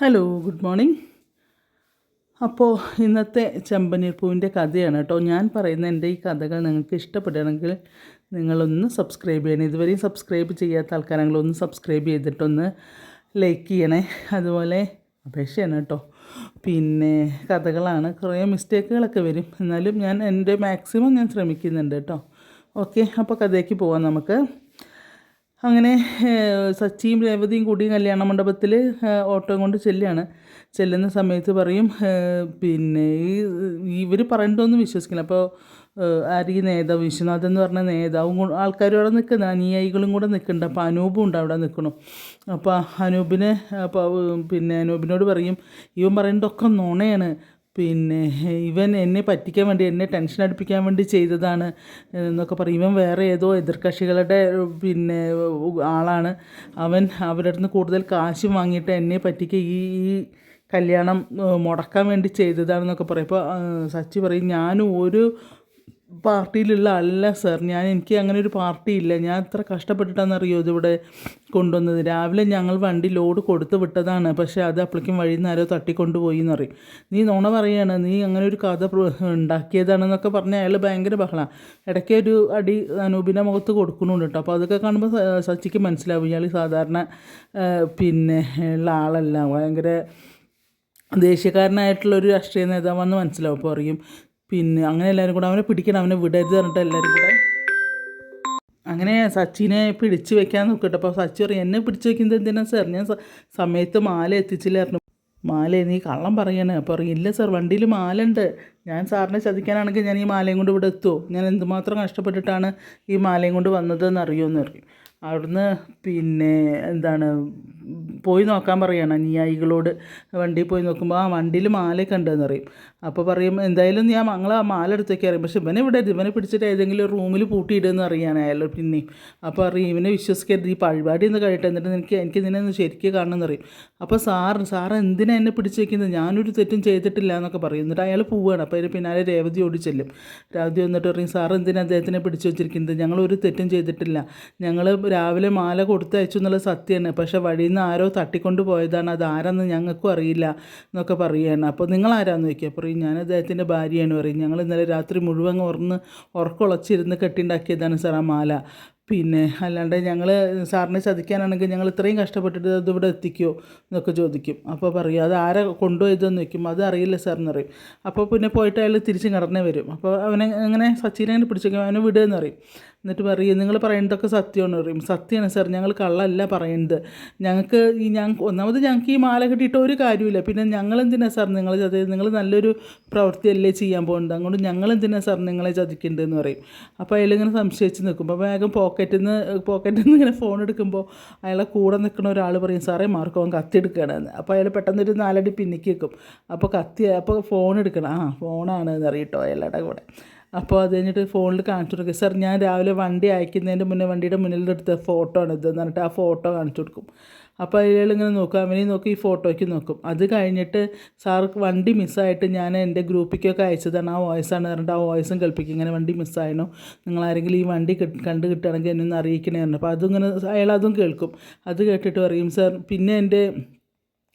Hello good morning അപ്പോൾ ഇന്നത്തെ ചെമ്പനീർ പൂവിന്റെ കഥയാണ് കേട്ടോ. ഞാൻ പറയുന്ന എന്റെ ഈ കഥകൾ നിങ്ങൾക്ക് ഇഷ്ടപ്പെടുകയാണെങ്കിൽ നിങ്ങളൊന്ന് സബ്സ്ക്രൈബ് ചെയ്യണം. ഇതുവരെയും സബ്സ്ക്രൈബ് ചെയ്യാത്ത ആൾക്കാരാണെങ്കിൽ ഒന്ന് സബ്സ്ക്രൈബ് ചെയ്തിട്ടൊന്ന് ലൈക്ക് ചെയ്യണേ. അതുപോലെ അപേക്ഷയാണ് കേട്ടോ. പിന്നെ കഥകളാണ്. കുറേ മിസ്റ്റേക്കുകളൊക്കെ വരും. എന്നാലും ഞാൻ എന്റെ മാക്സിമം ഞാൻ ശ്രമിക്കുന്നുണ്ട് കേട്ടോ. ഓക്കെ അപ്പോൾ കഥയ്ക്ക് പോവാം നമുക്ക്. അങ്ങനെ സച്ചിയും രേവതിയും കൂടി കല്യാണ മണ്ഡപത്തിൽ ഓട്ടോ കൊണ്ട് ചെല്ലുകയാണ് ചെല്ലുന്ന സമയത്ത് പറയും പിന്നെ ഈ ഇവർ പറയണ്ടൊന്നും വിശ്വസിക്കില്ല. അപ്പോൾ ആര് നേതാവ്? വിശ്വനാഥൻ എന്ന് പറഞ്ഞ നേതാവും ആൾക്കാരും അവിടെ നിൽക്കുന്ന അനുയായികളും കൂടെ നിൽക്കുന്നുണ്ട് അപ്പോൾ അനൂപും ഉണ്ട് അവിടെ നിൽക്കണം. അപ്പോൾ അനൂപിനെ അപ്പോൾ പിന്നെ അനൂപിനോട് പറയും ഇവൻ പറയുന്നതൊക്കെ നുണയാണ്. പിന്നെ ഇവൻ എന്നെ പറ്റിക്കാൻ വേണ്ടി എന്നെ ടെൻഷൻ അടുപ്പിക്കാൻ വേണ്ടി ചെയ്തതാണ് എന്നൊക്കെ പറയും. ഇവൻ വേറെ ഏതോ എതിർകക്ഷികളുടെ പിന്നെ ആളാണ്. അവൻ അവരുടെ നിന്ന് കൂടുതൽ കാശ് വാങ്ങിയിട്ട് എന്നെ പറ്റിക്കുക ഈ ഈ കല്യാണം മുടക്കാൻ വേണ്ടി ചെയ്തതാണെന്നൊക്കെ പറയും. അപ്പോൾ സച്ചി പറയും ഞാനും ഒരു പാർട്ടിയിലുള്ള അല്ല സർ. ഞാൻ എനിക്ക് അങ്ങനെ ഒരു പാർട്ടി ഇല്ല. ഞാൻ എത്ര കഷ്ടപ്പെട്ടിട്ടാണെന്നറിയോ ഇതിവിടെ കൊണ്ടുവന്നത്? രാവിലെ ഞങ്ങൾ വണ്ടി ലോഡ് കൊടുത്തു വിട്ടതാണ്. പക്ഷേ അത് അപ്പോഴേക്കും വഴി നിന്ന് ആരോ തട്ടിക്കൊണ്ടുപോയി എന്ന് പറയും നീ നോണ പറയാണ് നീ അങ്ങനെ ഒരു കഥ ഉണ്ടാക്കിയതാണെന്നൊക്കെ പറഞ്ഞ് അയാൾ ഭയങ്കര ബഹളമാണ് ഇടയ്ക്ക് ഒരു അടി അനൂപിന്റെ മുഖത്ത് കൊടുക്കുന്നുണ്ട് കേട്ടോ. അപ്പോൾ അതൊക്കെ കാണുമ്പോൾ സച്ചിക്ക് മനസ്സിലാവും. ഇയാൾ സാധാരണ പിന്നെ ഉള്ള ആളല്ല. ഭയങ്കര ദേശീയക്കാരനായിട്ടുള്ള ഒരു രാഷ്ട്രീയ നേതാവാണെന്ന് മനസ്സിലാവും. അപ്പോൾ പറയും പിന്നെ അങ്ങനെ എല്ലാവരും കൂടെ അവനെ പിടിക്കണം അവനെ വിടരുത് പറഞ്ഞിട്ട് എല്ലാവരും കൂടെ. അങ്ങനെ സച്ചിനെ പിടിച്ചു വെക്കാൻ നോക്കട്ടെ. അപ്പോൾ സച്ചി പറയും എന്നെ പിടിച്ചു വെക്കുന്നത് എന്തിനാ സാർ ഞാൻ സമയത്ത് മാല എത്തിച്ചില്ലായിരുന്നു. മാല നീ കള്ളം പറയണേ. അപ്പോൾ പറയും ഇല്ല സാർ വണ്ടിയിൽ മാല ഉണ്ട് ഞാൻ സാറിനെ ചതിക്കാനാണെങ്കിൽ ഞാൻ ഈ മാലയും കൊണ്ട് ഇവിടെ എത്തുമോ ഞാൻ എന്തുമാത്രം കഷ്ടപ്പെട്ടിട്ടാണ് ഈ മാലയും കൊണ്ട് വന്നതെന്ന് അറിയുമെന്ന് പറയും. അവിടുന്ന് പിന്നെ എന്താണ് പോയി നോക്കാൻ പറയുകയാണ് അനുയായികളോട് വണ്ടിയിൽ പോയി നോക്കുമ്പോൾ ആ വണ്ടിയിൽ മാലയൊക്കെ ഉണ്ടെന്ന് പറയും. അപ്പോൾ പറയും എന്തായാലും ഞാൻ മങ്ങൾ ആ മാല എടുത്തേക്ക് അറിയും പക്ഷെ ഇവനെ ഇവിടെ ഇവനെ പിടിച്ചിട്ട് ഏതെങ്കിലും ഒരു റൂമിൽ പൂട്ടിയിടുമെന്ന് അറിയാണ് അയാൾ പിന്നെയും. അപ്പോൾ അറിയും ഇവനെ വിശ്വസിക്കരുത് ഈ പരിപാടി ഒന്ന് കഴിയട്ടെ എന്നിട്ട് എനിക്ക് എനിക്ക് ഇതിനെ ഒന്ന് ശരിക്കും കാണണമെന്ന് അറിയും അപ്പോൾ സാർ സാർ എന്തിനാ എന്നെ പിടിച്ച് വയ്ക്കുന്നത് ഞാനൊരു തെറ്റും ചെയ്തിട്ടില്ല എന്നൊക്കെ പറയും. എന്നിട്ട് അയാൾ പോവുകയാണ് അപ്പോൾ അതിന് പിന്നാലെ രേവതി ഓടി ചെല്ലും. രേവതി വന്നിട്ട് പറയും സാർ എന്തിനാ അദ്ദേഹത്തിനെ പിടിച്ച് വെച്ചിരിക്കുന്നത്? ഞങ്ങൾ ഒരു തെറ്റും ചെയ്തിട്ടില്ല. ഞങ്ങൾ രാവിലെ മാല കൊടുത്തയച്ചു എന്നുള്ളത് സത്യമാണ്. പക്ഷേ വഴിയിൽ നിന്ന് ആരോ തട്ടിക്കൊണ്ട് പോയതാണ്. അത് ആരാന്ന് ഞങ്ങൾക്കും അറിയില്ല എന്നൊക്കെ പറയുകയാണ്. അപ്പോൾ നിങ്ങൾ ആരാന്ന് ചോദിക്കുക പറയും ഞാൻ അദ്ദേഹത്തിന്റെ ഭാര്യയാണ് പറയും. ഞങ്ങൾ ഇന്നലെ രാത്രി മുഴുവൻ ഉറന്ന് ഉറക്കുളച്ചിരുന്ന് കെട്ടിണ്ടാക്കിയതാണ് സാർ ആ മാല. പിന്നെ അല്ലാണ്ട് ഞങ്ങൾ സാറിനെ ചതിക്കാനാണെങ്കിൽ ഞങ്ങൾ ഇത്രയും കഷ്ടപ്പെട്ടിട്ട് അത് ഇവിടെ എത്തിക്കുമോ എന്നൊക്കെ ചോദിക്കും. അപ്പോൾ പറയും അത് ആരെ കൊണ്ടുപോയതെന്ന് വെക്കും അത് അറിയില്ല സാർ എന്ന് പറയും. അപ്പോൾ പിന്നെ പോയിട്ട് അയാൾ തിരിച്ച് കടന്നേ വരും. അപ്പോൾ അവനെ അങ്ങനെ സച്ചിനെ പിടിച്ചേക്കും. അവനെ വിടുകയെന്ന് പറയും. എന്നിട്ട് പറയും നിങ്ങൾ പറയുന്നതൊക്കെ സത്യമാണ്. പറയും സത്യമാണ് സാർ ഞങ്ങൾ കള്ളല്ല പറയുന്നത് ഞങ്ങൾക്ക് ഈ ഞങ്ങൾക്ക് ഒന്നാമത് ഞങ്ങൾക്ക് ഈ മാല കിട്ടിയിട്ട് ഒരു കാര്യമില്ല പിന്നെ ഞങ്ങൾ എന്തിനാണ് സാർ നിങ്ങളെ ചതി നിങ്ങൾ നല്ലൊരു പ്രവൃത്തിയല്ലേ ചെയ്യാൻ പോകുന്നത്? അങ്ങോട്ട് ഞങ്ങൾ എന്തിനാണ് സാർ നിങ്ങളെ ചതിക്കേണ്ടതെന്ന് പറയും. അപ്പോൾ അയാളിങ്ങനെ സംശയിച്ച് നിൽക്കുമ്പോൾ വേഗം പോക്കറ്റിൽ നിന്ന് പോക്കറ്റിൽ നിന്ന് ഇങ്ങനെ ഫോൺ എടുക്കുമ്പോൾ അയാളെ കൂടെ നിൽക്കുന്ന ഒരാൾ പറയും സാറേ മാർക്കോ അവൻ കത്തി എടുക്കുകയാണെന്ന് അപ്പോൾ അയാൾ പെട്ടെന്ന് ഒരു നാലടി പിന്നിക്ക് വെക്കും അപ്പോൾ കത്തി അപ്പോൾ ഫോൺ എടുക്കണം. ആ ഫോണാണ് എന്ന് അറിയട്ടോ അയാളുടെ കൂടെ. അപ്പോൾ അത് കഴിഞ്ഞിട്ട് ഫോണിൽ കാണിച്ചു കൊടുക്കും. സാർ ഞാൻ രാവിലെ വണ്ടി അയക്കുന്നതിന്റെ മുന്നേ വണ്ടിയുടെ മുന്നിലെടുത്ത ഫോട്ടോ ആണ് ഇത് എന്ന് പറഞ്ഞിട്ട് ആ ഫോട്ടോ കാണിച്ചു കൊടുക്കും. അപ്പോൾ അയാൾ ഇങ്ങനെ നോക്കും. അവനെയും നോക്കി ഈ ഫോട്ടോയ്ക്ക് നോക്കും. അത് കഴിഞ്ഞിട്ട് സാർ വണ്ടി മിസ്സായിട്ട് ഞാൻ എന്റെ ഗ്രൂപ്പിക്കൊക്കെ അയച്ചതാണ്. ആ വോയിസാണ് പറഞ്ഞിട്ട് ആ വോയിസും കേൾപ്പിക്കും. ഇങ്ങനെ വണ്ടി മിസ്സായണോ? നിങ്ങൾ ആരെങ്കിലും ഈ വണ്ടി കണ്ട് കിട്ടുകയാണെങ്കിൽ എന്നെ ഒന്ന് അറിയിക്കണേ പറഞ്ഞു അപ്പോൾ അതിങ്ങനെ അയാൾ അതും കേൾക്കും. അത് കേട്ടിട്ട് പറയും സാർ പിന്നെ എന്റെ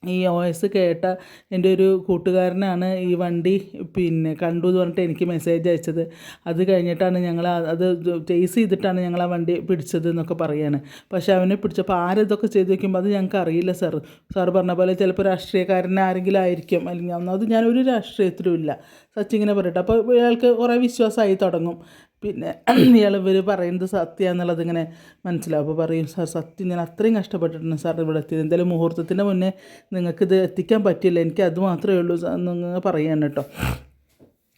ഈ എസ് കേട്ട എന്റെ ഒരു കൂട്ടുകാരനാണ് ഈ വണ്ടി പിന്നെ കണ്ടു എന്ന് പറഞ്ഞിട്ട് എനിക്ക് മെസ്സേജ് അയച്ചത്. അത് കഴിഞ്ഞിട്ടാണ് ഞങ്ങൾ അത് ചേസ് ചെയ്തിട്ടാണ് ഞങ്ങൾ ആ വണ്ടി പിടിച്ചത് എന്നൊക്കെ പറയാണ്. പക്ഷെ അവനെ പിടിച്ചപ്പോൾ ആരതൊക്കെ ചെയ്ത് വെക്കുമ്പോൾ അത് ഞങ്ങൾക്ക് അറിയില്ല സാർ സാർ പറഞ്ഞ പോലെ ചിലപ്പോൾ രാഷ്ട്രീയക്കാരനെ ആരെങ്കിലും ആയിരിക്കും. അല്ലെങ്കിൽ ഒന്നാമത് ഞാനൊരു രാഷ്ട്രീയത്തിലും ഇല്ല. സച്ചിങ്ങനെ പറയട്ടെ. അപ്പോൾ ഇയാൾക്ക് കുറേ വിശ്വാസമായി തുടങ്ങും. പിന്നെ ഇയാൾ ഇവർ പറയുന്നത് സത്യമാണെന്നുള്ളത് ഇങ്ങനെ മനസ്സിലാവും. അപ്പോൾ പറയും സാർ സത്യം ഞാൻ അത്രയും കഷ്ടപ്പെട്ടിട്ടുണ്ട് സാർ ഇവിടെ എത്തിയത്. എന്തായാലും മുഹൂർത്തത്തിന്റെ മുന്നേ നിങ്ങൾക്കിത് എത്തിക്കാൻ പറ്റില്ല. എനിക്ക് അത് മാത്രമേ ഉള്ളൂ എന്ന് പറയാൻ കേട്ടോ.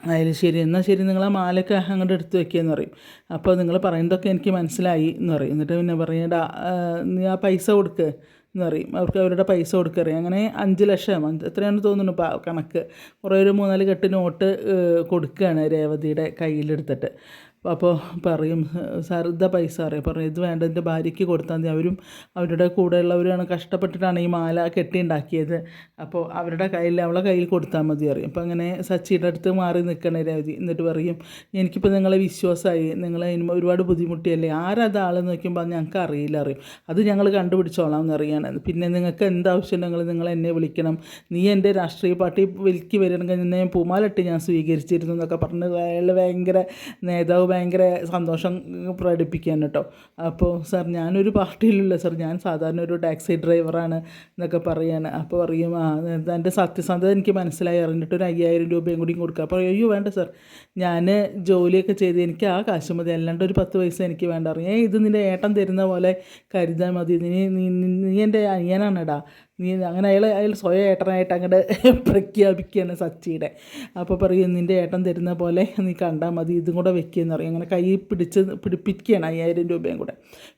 അതിൽ ശരി എന്നാൽ ശരി നിങ്ങൾ ആ മാലയൊക്കെ അങ്ങോട്ട് എടുത്ത് വെക്കുകയെന്ന് പറയും. അപ്പോൾ നിങ്ങൾ പറയുന്നതൊക്കെ എനിക്ക് മനസ്സിലായി എന്ന് പറയും. എന്നിട്ട് പിന്നെ പറയേണ്ട നീ ആ പൈസ കൊടുക്ക് എന്ന് പറയും. അവർക്ക് അവരുടെ പൈസ കൊടുക്കറിയാം അങ്ങനെ അഞ്ച് ലക്ഷം അഞ്ച് എത്രയാണെന്ന് തോന്നുന്നു കണക്ക്. കുറേ ഒരു മൂന്നാൽ കെട്ട് നോട്ട് കൊടുക്കുകയാണ് രേവതിയുടെ കയ്യിലെടുത്തിട്ട്. അപ്പോൾ പറയും സാർ ഇതാ പൈസ അറിയാം പറയും ഇത് വേണ്ട എന്റെ ഭാര്യയ്ക്ക് കൊടുത്താൽ മതി. അവരും അവരുടെ കൂടെയുള്ളവരാണ് കഷ്ടപ്പെട്ടിട്ടാണ് ഈ മാല കെട്ടിയുണ്ടാക്കിയത്. അപ്പോൾ അവരുടെ കയ്യിൽ അവളെ കയ്യിൽ കൊടുത്താൽ മതി അറിയും അപ്പോൾ അങ്ങനെ സച്ചിയുടെ അടുത്ത് മാറി നിൽക്കണേ രവതി എന്നിട്ട് പറയും എനിക്കിപ്പോൾ നിങ്ങളെ വിശ്വാസമായി. നിങ്ങൾ ഒരുപാട് ബുദ്ധിമുട്ടിയല്ലേ? ആരത് ആളെന്ന് നോക്കുമ്പോൾ ഞങ്ങൾക്ക് അറിയില്ല അറിയും അത് ഞങ്ങൾ കണ്ടുപിടിച്ചോളാം എന്നറിയാണ്. പിന്നെ നിങ്ങൾക്ക് എന്താവശ്യമുണ്ടെങ്കിൽ നിങ്ങൾ എന്നെ വിളിക്കണം. നീ എന്റെ രാഷ്ട്രീയ പാർട്ടി വിലക്കി വരണമെങ്കിൽ നിന്നെ പൂമാലിട്ട് ഞാൻ സ്വീകരിച്ചിരുന്നു എന്നൊക്കെ പറഞ്ഞ് അയാൾ ഭയങ്കര നേതാവ് ഭയങ്കര സന്തോഷം പ്രകടിപ്പിക്കാൻ കേട്ടോ. അപ്പോൾ സാർ ഞാനൊരു പാർട്ടിയിലില്ല സാർ ഞാൻ സാധാരണ ഒരു ടാക്സി ഡ്രൈവറാണ് എന്നൊക്കെ പറയാണ്. അപ്പോൾ പറയും ആ എന്റെ സത്യസന്ധത എനിക്ക് മനസ്സിലായി. അറിഞ്ഞിട്ട് ഒരു അയ്യായിരം രൂപയും കൂടി കൊടുക്കുക അപ്പോൾ അയ്യോ വേണ്ട സാർ. ഞാൻ ജോലിയൊക്കെ ചെയ്ത് എനിക്ക് ആ കാശ് മതി. അല്ലാണ്ട് ഒരു പത്ത് പൈസ എനിക്ക് വേണ്ട. അറിയാം ഇത് നിന്റെ ഏട്ടൻ തരുന്ന പോലെ കരുതാൽ മതി. നീ നീ എന്റെ അനിയനാണെടാ. നീ അങ്ങനെ അയാൾ അയാൾ സ്വയം ഏട്ടനായിട്ട് അങ്ങോട്ട് പ്രഖ്യാപിക്കുകയാണ് സച്ചിയുടെ. അപ്പോൾ പറയും നിന്റെ ഏട്ടൻ തരുന്ന പോലെ നീ കണ്ടാൽ മതി ഇതും കൂടെ വെക്കുകയെന്ന് പറയും. അങ്ങനെ കൈ പിടിച്ച് പിടിപ്പിക്കുകയാണ് അയ്യായിരം രൂപയും കൂടെ.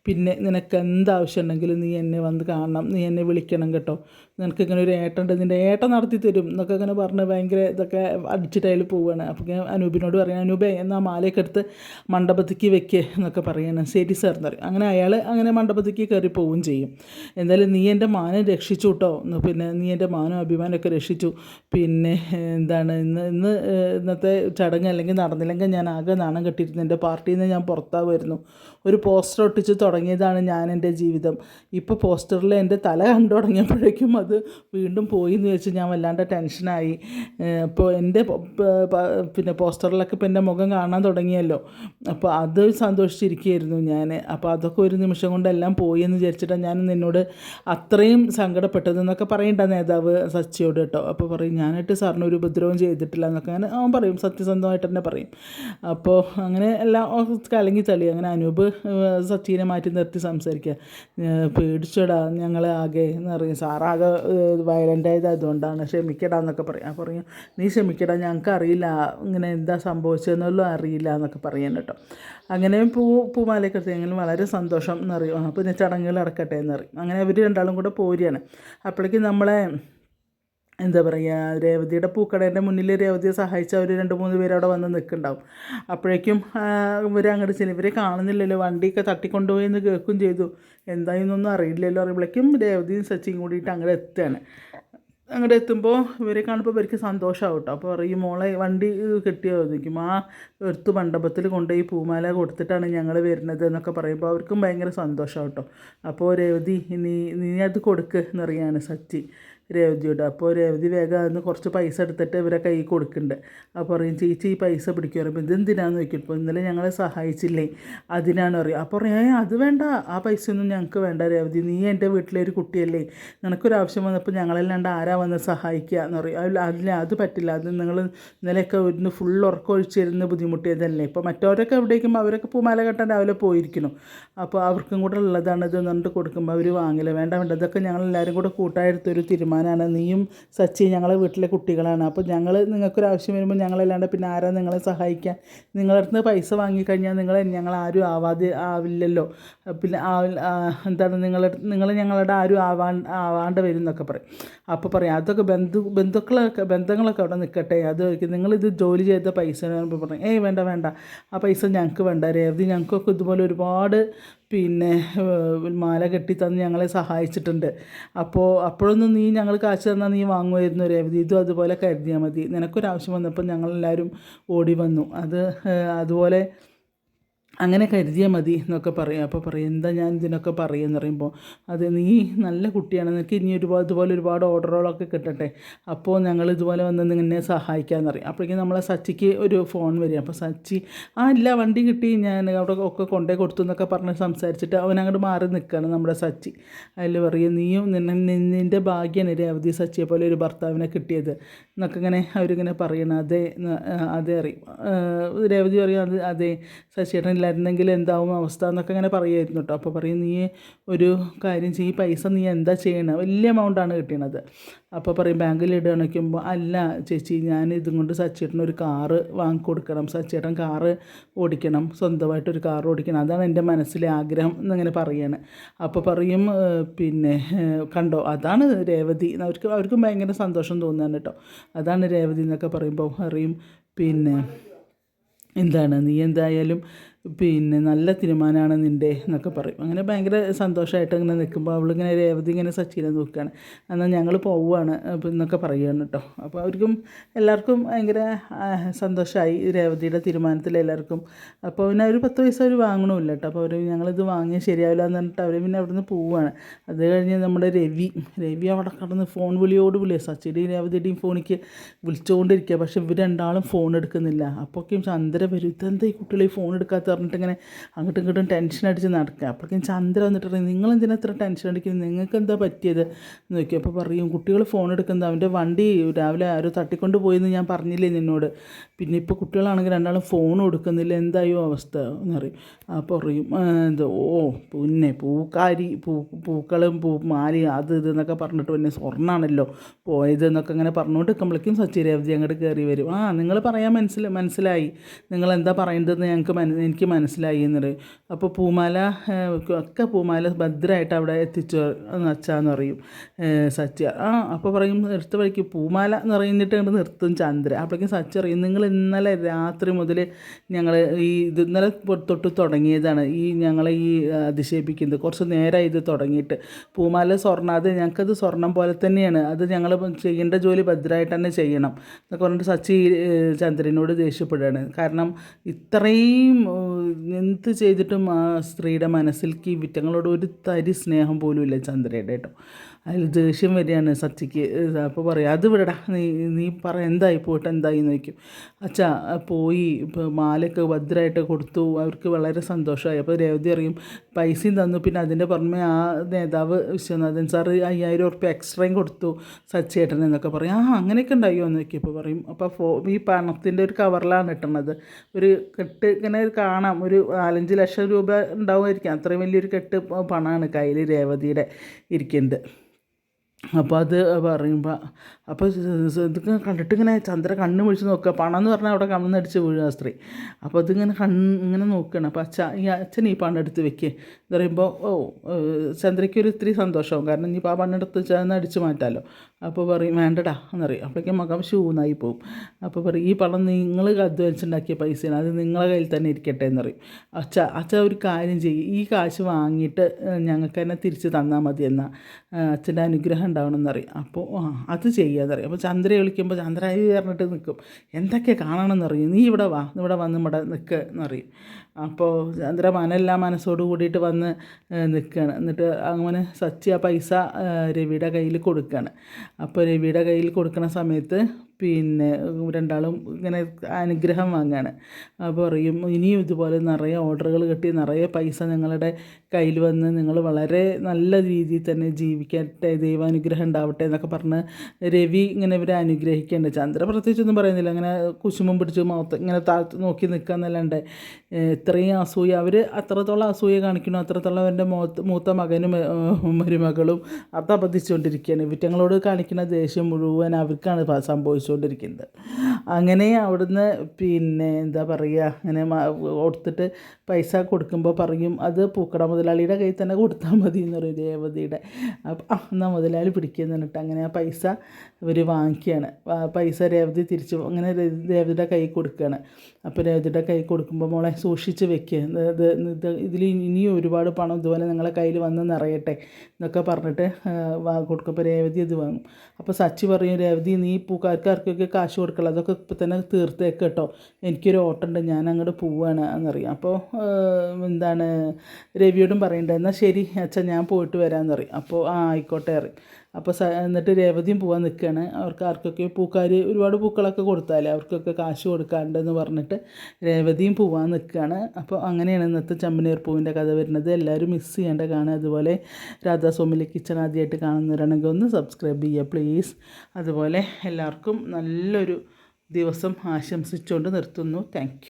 പിന്നെ നിനക്ക് എന്താവശ്യം ഉണ്ടെങ്കിലും നീ എന്നെ വന്ന് കാണണം നീ എന്നെ വിളിക്കണം കേട്ടോ. നിനക്ക് ഇങ്ങനെ ഒരു ഏട്ടനുണ്ട് നിന്റെ ഏട്ടൻ നടത്തി തരും എന്നൊക്കെ ഇങ്ങനെ പറഞ്ഞ് ഭയങ്കര ഇതൊക്കെ അടിച്ചിട്ട് അതിൽ പോവുകയാണ് അപ്പോൾ ഞാൻ അനൂപിനോട് പറയാം അനൂപേ എന്നാൽ മാലയൊക്കെ എടുത്ത് മണ്ഡപത്തിക്ക് വെക്കേ എന്നൊക്കെ പറയണം. ശരി സാർ എന്ന് പറയും. അങ്ങനെ അയാൾ അങ്ങനെ മണ്ഡപത്തിക്ക് കയറി പോവുകയും ചെയ്യും. എന്തായാലും നീ എന്റെ മാനം രക്ഷിച്ചു കേട്ടോ പിന്നെ നീ എന്റെ മാനം അഭിമാനമൊക്കെ രക്ഷിച്ചു. പിന്നെ എന്താണ് ഇന്ന് ഇന്ന് ഇന്നത്തെ ചടങ്ങ് അല്ലെങ്കിൽ നടന്നില്ലെങ്കിൽ ഞാൻ ആകെ നാണം കെട്ടിയിരുന്നു. എന്റെ പാർട്ടിയിൽ നിന്ന് ഞാൻ പുറത്താവുമായിരുന്നു. ഒരു പോസ്റ്റർ ഒട്ടിച്ച് തുടങ്ങിയതാണ് ഞാൻ എന്റെ ജീവിതം. ഇപ്പോൾ പോസ്റ്ററിൽ എന്റെ തല കണ്ടു തുടങ്ങിയപ്പോഴേക്കും അത് വീണ്ടും പോയി എന്ന് വെച്ച് ഞാൻ വല്ലാണ്ട് ടെൻഷനായി. ഇപ്പോൾ എന്റെ പിന്നെ പോസ്റ്ററിലൊക്കെ ഇപ്പോൾ എന്റെ മുഖം കാണാൻ തുടങ്ങിയല്ലോ. അപ്പോൾ അത് സന്തോഷിച്ചിരിക്കുകയായിരുന്നു ഞാൻ. അപ്പോൾ അതൊക്കെ ഒരു നിമിഷം കൊണ്ടെല്ലാം പോയി എന്ന് വിചാരിച്ചിട്ടാണ് ഞാൻ നിന്നോട് അത്രയും സങ്കടപ്പെട്ടതെന്നൊക്കെ പറയണ്ട നേതാവ് സച്ചിയോട് കേട്ടോ. അപ്പോൾ പറയും ഞാനായിട്ട് സാറിന് ഒരു ഉപദ്രവം ചെയ്തിട്ടില്ല എന്നൊക്കെ അങ്ങനെ അവൻ പറയും സത്യസന്ധമായിട്ട് തന്നെ പറയും. അപ്പോൾ അങ്ങനെ എല്ലാം കലങ്ങി തള്ളി. അങ്ങനെ അനൂപ് സച്ചിനെ മാറ്റി നിർത്തി സംസാരിക്കുക. പേടിച്ചടാ ഞങ്ങളെ ആകെ എന്ന് പറയും സാറാകെ വയലന്റായത് അതുകൊണ്ടാണ് ക്ഷമിക്കടാ എന്നൊക്കെ പറയും. പറയും നീ ക്ഷമിക്കടാ ഞങ്ങൾക്ക് അറിയില്ല. ഇങ്ങനെ എന്താ സംഭവിച്ചതെന്നുള്ളൂ അറിയില്ല എന്നൊക്കെ പറയാൻ കേട്ടോ. അങ്ങനെ പൂ പൂമാലയൊക്കെ എടുത്തെങ്കിലും വളരെ സന്തോഷം എന്നറിയും പിന്നെ ചടങ്ങുകൾ നടക്കട്ടെ എന്നറിയും അങ്ങനെ അവർ രണ്ടാളും കൂടെ പോരുകയാണ്. അപ്പോഴേക്കും നമ്മളെ എന്താ പറയുക രേവതിയുടെ പൂക്കടേന്റെ മുന്നിൽ രേവതിയെ സഹായിച്ച അവർ രണ്ട് മൂന്ന് പേര് അവിടെ വന്ന് നിൽക്കുന്നുണ്ടാവും. അപ്പോഴേക്കും ഇവർ അങ്ങോട്ട് ചെല്ലും. ഇവരെ കാണുന്നില്ലല്ലോ. വണ്ടിയൊക്കെ തട്ടിക്കൊണ്ടുപോയി എന്ന് കേൾക്കുകയും ചെയ്തു. എന്തായെന്നൊന്നും അറിയില്ലല്ലോ. അറിയുമ്പോഴേക്കും രേവതിയും സച്ചിയും കൂടിയിട്ട് അങ്ങോട്ട് എത്തുകയാണ്. അങ്ങോട്ട് എത്തുമ്പോൾ ഇവരെ കാണുമ്പോൾ ഇവർക്ക് സന്തോഷമാവും കേട്ടോ. അപ്പോൾ പറയും മോളെ വണ്ടി കിട്ടിയോ? നിൽക്കും ആ എടുത്ത് മണ്ഡപത്തിൽ കൊണ്ടുപോയി പൂമാല കൊടുത്തിട്ടാണ് ഞങ്ങൾ വരുന്നത് എന്നൊക്കെ പറയുമ്പോൾ അവർക്കും ഭയങ്കര സന്തോഷമാവും കേട്ടോ. അപ്പോൾ രേവതി നീ നീ അത് കൊടുക്ക് എന്നറിയാണ് സച്ചി. രേവതിയോട് അപ്പോൾ രേവതി വേഗം അതിന് കുറച്ച് പൈസ എടുത്തിട്ട് ഇവരെ കൈ കൊടുക്കുന്നുണ്ട്. അപ്പോൾ പറയും ചേച്ചി ഈ പൈസ പിടിക്കും പറയുമ്പോൾ ഇതെന്തിനാന്ന് നോക്കിയിട്ട് ഇപ്പോൾ ഇന്നലെ ഞങ്ങളെ സഹായിച്ചില്ലേ? അതിനാണ് പറയും. അപ്പോൾ പറയും ഏ അത് വേണ്ട. ആ പൈസ ഒന്നും ഞങ്ങൾക്ക് വേണ്ട രേവതി. നീ എന്റെ വീട്ടിലെ ഒരു കുട്ടിയല്ലേ. നിനക്കൊരു ആവശ്യം വന്നപ്പോൾ ഞങ്ങളല്ലാണ്ട് ആരാ വന്ന് സഹായിക്കുക? എന്ന് പറയും. അതില്ല അത് പറ്റില്ല. അത് നിങ്ങൾ ഇന്നലെയൊക്കെ ഇരുന്ന് ഫുൾ ഉറക്കം ഒഴിച്ചിരുന്ന് ബുദ്ധിമുട്ടിയതല്ലേ. ഇപ്പോൾ മറ്റവരൊക്കെ എവിടേക്കും അവരൊക്കെ പൂമാല കെട്ടാൻ രാവിലെ പോയിരിക്കണം അപ്പോൾ അവർക്കും കൂടെ ഉള്ളതാണ് ഇത് എന്നിട്ട് കൊടുക്കുമ്പോൾ അവർ വാങ്ങില്ല. വേണ്ട വേണ്ട. ഇതൊക്കെ ഞങ്ങളെല്ലാവരും കൂടെ കൂട്ടായെടുത്തൊരു തീരുമാനം. തീരുമാനമാണ് നീയും സച്ചി ഞങ്ങളെ വീട്ടിലെ കുട്ടികളാണ്. അപ്പോൾ ഞങ്ങൾ നിങ്ങൾക്കൊരു ആവശ്യം വരുമ്പോൾ ഞങ്ങളല്ലാണ്ട് പിന്നെ ആരാ നിങ്ങളെ സഹായിക്കാൻ? നിങ്ങളുടെ അടുത്ത് പൈസ വാങ്ങിക്കഴിഞ്ഞാൽ നിങ്ങൾ ഞങ്ങൾ ആരും ആവാതെ ആവില്ലല്ലോ. പിന്നെ എന്താണ് നിങ്ങളുടെ നിങ്ങൾ ഞങ്ങളുടെ ആരും ആവാ ആവാണ്ട് വരും എന്നൊക്കെ പറയും. അപ്പോൾ പറയും അതൊക്കെ ബന്ധു ബന്ധുക്കളൊക്കെ ബന്ധങ്ങളൊക്കെ അവിടെ നിൽക്കട്ടെ അത് നിങ്ങളിത് ജോലി ചെയ്ത പൈസ പറയും ഏയ് വേണ്ട വേണ്ട. ആ പൈസ ഞങ്ങൾക്ക് വേണ്ട. രേവതി ഞങ്ങൾക്കൊക്കെ ഇതുപോലെ ഒരുപാട് പിന്നെ മാല കെട്ടി തന്ന് ഞങ്ങളെ സഹായിച്ചിട്ടുണ്ട്. അപ്പോൾ അപ്പോഴൊന്നും നീ ഞങ്ങൾ കാശ് തന്നാൽ നീ വാങ്ങുമായിരുന്നു രേവതി. ഇതും അതുപോലെ കരുതിയാൽ മതി. നിനക്കൊരാവശ്യം വന്നപ്പോൾ ഞങ്ങളെല്ലാവരും ഓടി വന്നു. അത് അതുപോലെ അങ്ങനെ കരുതിയാൽ മതി എന്നൊക്കെ പറയും. അപ്പോൾ പറയും എന്താ ഞാൻ ഇതിനൊക്കെ പറയുമെന്ന് പറയുമ്പോൾ അത് നീ നല്ല കുട്ടിയാണ്. നിനക്ക് ഇനി ഒരുപാട് ഇതുപോലെ ഒരുപാട് ഓർഡറുകളൊക്കെ കിട്ടട്ടെ. അപ്പോൾ ഞങ്ങൾ ഇതുപോലെ വന്ന് നിന്നെ സഹായിക്കാമെന്ന് പറയും. അപ്പോഴേക്കും നമ്മളെ സച്ചിക്ക് ഒരു ഫോൺ വരും. അപ്പോൾ സച്ചി ആ ഇല്ല വണ്ടി കിട്ടി. ഞാൻ അവിടെ ഒക്കെ കൊണ്ടേ കൊടുത്തു എന്നൊക്കെ പറഞ്ഞ് സംസാരിച്ചിട്ട് അവൻ അങ്ങോട്ട് മാറി നിൽക്കുകയാണ് നമ്മുടെ സച്ചി. അതിൽ പറയും നീയും നിന്നെ നിന്റെ ഭാഗ്യമാണ് രേവതി സച്ചിയെ പോലെ ഒരു ഭർത്താവിനെ കിട്ടിയത് എന്നൊക്കെ ഇങ്ങനെ അവരിങ്ങനെ പറയണം. അതെ അതെ അറിയും രേവതി പറയും അത് അതെ ശശിയേട്ടൻ ഇല്ലായിരുന്നെങ്കിൽ എന്താവും അവസ്ഥ എന്നൊക്കെ ഇങ്ങനെ പറയുമായിരുന്നു കേട്ടോ. അപ്പോൾ പറയും നീ ഒരു കാര്യം ചെയ്യും പൈസ നീ എന്താ ചെയ്യണം? വലിയ എമൗണ്ടാണ് കിട്ടണത് അപ്പോൾ പറയും ബാങ്കിൽ ഇടണയ്ക്കുമ്പോൾ അല്ല ചേച്ചി ഞാൻ ഇതും കൊണ്ട് സച്ചേട്ടൻ ഒരു കാറ് വാങ്ങിക്കൊടുക്കണം. സച്ചേട്ടൻ കാറ് ഓടിക്കണം. സ്വന്തമായിട്ടൊരു കാർ ഓടിക്കണം. അതാണ് എന്റെ മനസ്സിലെ ആഗ്രഹം എന്നിങ്ങനെ പറയാണ്. അപ്പോൾ പറയും പിന്നെ കണ്ടോ അതാണ് രേവതി. അവർക്ക് അവർക്കും ഭയങ്കര സന്തോഷം തോന്നുകയാണ് കേട്ടോ. അതാണ് രേവതി എന്നൊക്കെ പറയുമ്പോൾ അറിയും പിന്നെ എന്താണ്? നീ എന്തായാലും പിന്നെ നല്ല തീരുമാനമാണ് നിന്റെ എന്നൊക്കെ പറയും. അങ്ങനെ ഭയങ്കര സന്തോഷമായിട്ട് ഇങ്ങനെ നിൽക്കുമ്പോൾ അവളിങ്ങനെ രേവതി ഇങ്ങനെ സച്ചിനെ നോക്കുകയാണ്. എന്നാൽ ഞങ്ങൾ പോവുകയാണ് എന്നൊക്കെ പറയുകയാണ് കേട്ടോ. അപ്പോൾ അവർക്കും എല്ലാവർക്കും ഭയങ്കര സന്തോഷമായി രേവതിയുടെ തീരുമാനത്തിൽ എല്ലാവർക്കും. അപ്പോൾ പിന്നെ ഒരു പത്ത് പൈസ അവർ വാങ്ങണമില്ല കേട്ടോ. അപ്പോൾ അവർ ഞങ്ങളിത് വാങ്ങിയാൽ ശരിയാവില്ല എന്ന് പറഞ്ഞിട്ട് അവർ പിന്നെ അവിടെ നിന്ന് പോവുകയാണ്. അത് കഴിഞ്ഞ് നമ്മുടെ രവി രവി അവിടെ കടന്ന് ഫോൺ വിളിയോട് വിളിയാണ് സച്ചിയുടെയും രേവതിയുടെയും ഫോണിക്ക് വിളിച്ചുകൊണ്ടിരിക്കുക. പക്ഷേ ഇവർ രണ്ടാളും ഫോൺ എടുക്കുന്നില്ല. അപ്പോഴേക്കും ചന്ദ്ര വരും. ഇതെന്താ ഈ കുട്ടികളെ ഫോൺ എടുക്കാത്ത പറഞ്ഞിട്ട് ഇങ്ങനെ അങ്ങോട്ടും ഇങ്ങോട്ടും ടെൻഷൻ അടിച്ച് നടക്കുക. അപ്പോഴേക്കും ചന്ദ്ര വന്നിട്ട് നിങ്ങൾ എന്തിനാ ഇത്ര ടെൻഷൻ അടിക്കുന്നത് നിങ്ങൾക്ക് എന്താ പറ്റിയത്? എന്ന് നോക്കി അപ്പോൾ പറയും കുട്ടികൾ ഫോൺ എടുക്കുന്നത് അവന്റെ വണ്ടി രാവിലെ ആരോ തട്ടിക്കൊണ്ട് പോയെന്ന് ഞാൻ പറഞ്ഞില്ലേ നിന്നോട്. പിന്നെ ഇപ്പോൾ കുട്ടികളാണെങ്കിൽ രണ്ടാളും ഫോൺ കൊടുക്കുന്നില്ല. എന്തായോ അവസ്ഥ? എന്നറിയും അപ്പോൾ പറയും എന്തോ ഓ പിന്നെ പൂക്കാരി പൂ പൂക്കളും പൂ മാലയും അത് ഇത് എന്നൊക്കെ പറഞ്ഞിട്ട് പിന്നെ സ്വർണമാണല്ലോ പോയത് എന്നൊക്കെ അങ്ങനെ പറഞ്ഞുകൊണ്ട് നിൽക്കുമ്പോഴേക്കും സച്ചി രേവതി അങ്ങോട്ട് കയറി വരും. ആ നിങ്ങൾ പറയാൻ മനസ്സിൽ മനസ്സിലായി. നിങ്ങൾ എന്താ പറയേണ്ടതെന്ന് ഞങ്ങൾക്ക് മന എനിക്ക് മനസ്സിലായി എന്നത് അപ്പോൾ പൂമാല ഒക്കെ പൂമാല ഭദ്രമായിട്ട് അവിടെ എത്തിച്ചു അച്ചാന്ന് പറയും സത്യ ആ അപ്പോൾ പറയും എടുത്ത വഴിക്ക് പൂമാല എന്ന് പറയുന്നിട്ട് കണ്ട് നിർത്തും ചന്ദ്ര. അപ്പോഴേക്കും സച്ച പറയും നിങ്ങൾ ഇന്നലെ രാത്രി മുതൽ ഞങ്ങൾ ഈ ഇത് ഇന്നലെ തൊട്ട് തുടങ്ങിയതാണ്. ഈ ഞങ്ങളെ ഈ അതിശയിപ്പിക്കുന്നത്. കുറച്ച് നേരമായി ഇത് തുടങ്ങിയിട്ട്. പൂമാല സ്വർണം അത് ഞങ്ങൾക്കത് സ്വർണം പോലെ തന്നെയാണ്. അത് ഞങ്ങൾ ചെയ്യേണ്ട ജോലി ഭദ്രമായിട്ട് തന്നെ ചെയ്യണം. എന്നൊക്കെ പറഞ്ഞിട്ട് സച്ചി ചന്ദ്രനോട് ദേഷ്യപ്പെടുകയാണ്. കാരണം ഇത്രയും എന്ത് ചെയ്തിട്ടും ആ സ്ത്രീയുടെ മനസ്സിലേക്ക് ഈ വിറ്റങ്ങളോട് ഒരു തരി സ്നേഹം പോലും ഇല്ല ചന്ദ്രയുടെ കേട്ടോ. അതിൽ ദേഷ്യം വരികയാണ് സച്ചിക്ക് അപ്പോൾ പറയും അത് വിടടാ നീ നീ പറ എന്തായി പോയിട്ട് എന്തായി? ചോദിക്കും. അച്ഛാ പോയി ഇപ്പോൾ മാലയൊക്കെ ഭദ്രമായിട്ട് കൊടുത്തു അവർക്ക് വളരെ സന്തോഷമായി. അപ്പോൾ രേവതി അറിയും പൈസയും തന്നു പിന്നെ അതിന്റെ പുറമെ ആ നേതാവ് വിശ്വനാഥൻ സാറ് അയ്യായിരം ഉറുപ്പ്യ എക്സ്ട്രയും കൊടുത്തു സച്ചേട്ടൻ എന്നൊക്കെ പറയും. ആ അങ്ങനെയൊക്കെ ഉണ്ടായോ? എന്ന് നോക്കിയപ്പോൾ പറയും അപ്പോൾ ഫോ ഈ പണത്തിന്റെ ഒരു കവറിലാണ് ഇട്ടുന്നത് ഒരു കെട്ട് ഇങ്ങനെ കാണാം ഒരു നാലഞ്ച് ലക്ഷം രൂപ ഉണ്ടാവുമായിരിക്കും. അത്രയും വലിയൊരു കെട്ട് പണമാണ് കയ്യിൽ രേവതിയുടെ ഇരിക്കുന്നത് അപ്പോൾ അത് പറയുമ്പോൾ അപ്പോൾ ഇതൊക്കെ കണ്ടിട്ട് ഇങ്ങനെ ചന്ദ്ര കണ്ണ് പിടിച്ച് നോക്കുക. പണം എന്ന് പറഞ്ഞാൽ അവിടെ കണ്ണടിച്ച് വീഴുക സ്ത്രീ. അപ്പോൾ അതിങ്ങനെ കണ്ണ് ഇങ്ങനെ നോക്കുകയാണ്. അപ്പോൾ അച്ഛ ഈ അച്ഛൻ ഈ പണം എടുത്ത് വെക്കുക എന്ന് പറയുമ്പോൾ ഓ ചന്ദ്രയ്ക്ക് ഒരു ഇത്തിരി സന്തോഷമാവും കാരണം ഇനിയിപ്പോൾ ആ പണം എടുത്ത് ചേർന്ന് അടിച്ച് മാറ്റാമല്ലോ അപ്പോൾ പറയും വേണ്ടടാ എന്നറിയും. അപ്പോഴേക്കും മകം ഷൂന്നായി പോകും അപ്പോൾ പറയും ഈ പണം നിങ്ങൾ അധ്വാനിച്ചുണ്ടാക്കിയ പൈസയാണ്. അത് നിങ്ങളെ കയ്യിൽ തന്നെ ഇരിക്കട്ടെ എന്ന് പറയും അച്ഛ അച്ഛ ഒരു കാര്യം ചെയ്യും. ഈ കാശ് വാങ്ങിയിട്ട് ഞങ്ങൾക്ക് തന്നെ തിരിച്ച് തന്നാൽ മതി എന്നാൽ അച്ഛന്റെ അനുഗ്രഹം ഉണ്ടാവണമെന്നറിയും അപ്പോൾ അത് അത് ചെയ്യാന്നറിയും അപ്പോൾ ചന്ദ്ര വിളിക്കുമ്പോൾ ചന്ദ്ര പറഞ്ഞിട്ട് നിൽക്കും എന്തൊക്കെ കാണണമെന്നറിയും? നീ ഇവിടെ വാ. ഇവിടെ വന്ന് ഇവിടെ നിൽക്കുക എന്നറിയും. അപ്പോൾ ചന്ദ്ര മനെല്ലാം മനസ്സോട് കൂടിയിട്ട് വന്ന് നിൽക്കുകയാണ് എന്നിട്ട് അങ്ങനെ സച്ചി ആ പൈസ രവിയുടെ കയ്യിൽ കൊടുക്കുകയാണ് അപ്പോൾ രവിയുടെ കയ്യിൽ കൊടുക്കുന്ന സമയത്ത് പിന്നെ രണ്ടാളും ഇങ്ങനെ അനുഗ്രഹം വാങ്ങുകയാണ് അപ്പോൾ പറയും ഇനിയും ഇതുപോലെ നിറയെ ഓർഡറുകൾ കിട്ടി നിറയെ പൈസ നിങ്ങളുടെ കയ്യിൽ വന്ന് നിങ്ങൾ വളരെ നല്ല രീതിയിൽ തന്നെ ജീവിക്കട്ടെ ദൈവാനുഗ്രഹം ഉണ്ടാവട്ടെ എന്നൊക്കെ പറഞ്ഞ് രവി ഇങ്ങനെ ഇവരെ അനുഗ്രഹിക്കേണ്ട. ചന്ദ്ര പ്രത്യേകിച്ചൊന്നും പറയുന്നില്ല. അങ്ങനെ കുശുമ്പം പിടിച്ച് മൗത്ത് ഇങ്ങനെ താഴ്ത്ത് നോക്കി നിൽക്കുക എന്നല്ലാണ്ട് ഇത്രയും അസൂയ അവർ അത്രത്തോളം അസൂയ കാണിക്കണം അത്രത്തോളം അവന്റെ മൂത്ത മൂത്ത മകനും മരുമകളും അർത്ഥപതിച്ചുകൊണ്ടിരിക്കുകയാണ് വിറ്റങ്ങളോട് കാണിക്കുന്ന ദേഷ്യം മുഴുവൻ അവർക്കാണ് സംഭവിച്ചുകൊണ്ടിരിക്കുന്നത് അങ്ങനെ അവിടുന്ന് പിന്നെ എന്താ പറയുക അങ്ങനെ കൊടുത്തിട്ട് പൈസ കൊടുക്കുമ്പോൾ പറയും അത് പൂക്കട മുതലാളിയുടെ കയ്യിൽ തന്നെ കൊടുത്താൽ മതി എന്ന് പറയും രേവതിയുടെ. അപ്പം ആ എന്നാൽ മുതലാളി പിടിക്കുന്നു പറഞ്ഞിട്ട് അങ്ങനെ ആ പൈസ ഇവർ വാങ്ങിക്കുകയാണ്. പൈസ രേവതി തിരിച്ച് അങ്ങനെ രേവതിയുടെ കൈ കൊടുക്കുകയാണ്. അപ്പോൾ രേവതിയുടെ കൈ കൊടുക്കുമ്പോൾ മോളെ സൂക്ഷിച്ച് വെക്കുക ഇത് ഇതിൽ ഇനിയും ഒരുപാട് പണം ഇതുപോലെ നിങ്ങളെ കയ്യിൽ വന്ന് നിറയട്ടെ എന്നൊക്കെ പറഞ്ഞിട്ട് കൊടുക്കുമ്പോൾ രേവതി ഇത് വാങ്ങും. അപ്പോൾ സച്ചി പറയും രേവതി നീ പൂക്കാർക്കാർക്കൊക്കെ കാശ് കൊടുക്കണം അതൊക്കെ ഇപ്പം തന്നെ തീർത്തേക്ക് കേട്ടോ എനിക്കൊരു ഓട്ടമുണ്ട് ഞാൻ അങ്ങോട്ട് പോവുകയാണ് എന്നറിയാം അപ്പോൾ എന്താണ് രവിയോടും പറയണ്ട എന്നാൽ ശരി അച്ഛാ ഞാൻ പോയിട്ട് വരാമെന്നറിയാം അപ്പോൾ ആ ആയിക്കോട്ടെ അറിയും അപ്പോൾ എന്നിട്ട് രേവതിയും പോകാൻ നിൽക്കുകയാണ് അവർക്ക് ആർക്കൊക്കെ പൂക്കാർ ഒരുപാട് പൂക്കളൊക്കെ കൊടുത്താലേ അവർക്കൊക്കെ കാശ് കൊടുക്കാണ്ടെന്ന് പറഞ്ഞിട്ട് രേവതിയും പോകാൻ നിൽക്കുകയാണ് അപ്പോൾ അങ്ങനെയാണ് ഇന്നത്തെ ചമ്പനീർ പൂവിന്റെ കഥ വരുന്നത്. എല്ലാവരും മിസ് ചെയ്യേണ്ട കാണുക അതുപോലെ രാധാസ്വാമിലെ കിച്ചൺ ആദ്യമായിട്ട് കാണുന്നവരാണെങ്കിൽ ഒന്ന് സബ്സ്ക്രൈബ് ചെയ്യുക പ്ലീസ് അതുപോലെ എല്ലാവർക്കും നല്ലൊരു ദിവസം ആശംസിച്ചുകൊണ്ട് നിർത്തുന്നു. താങ്ക്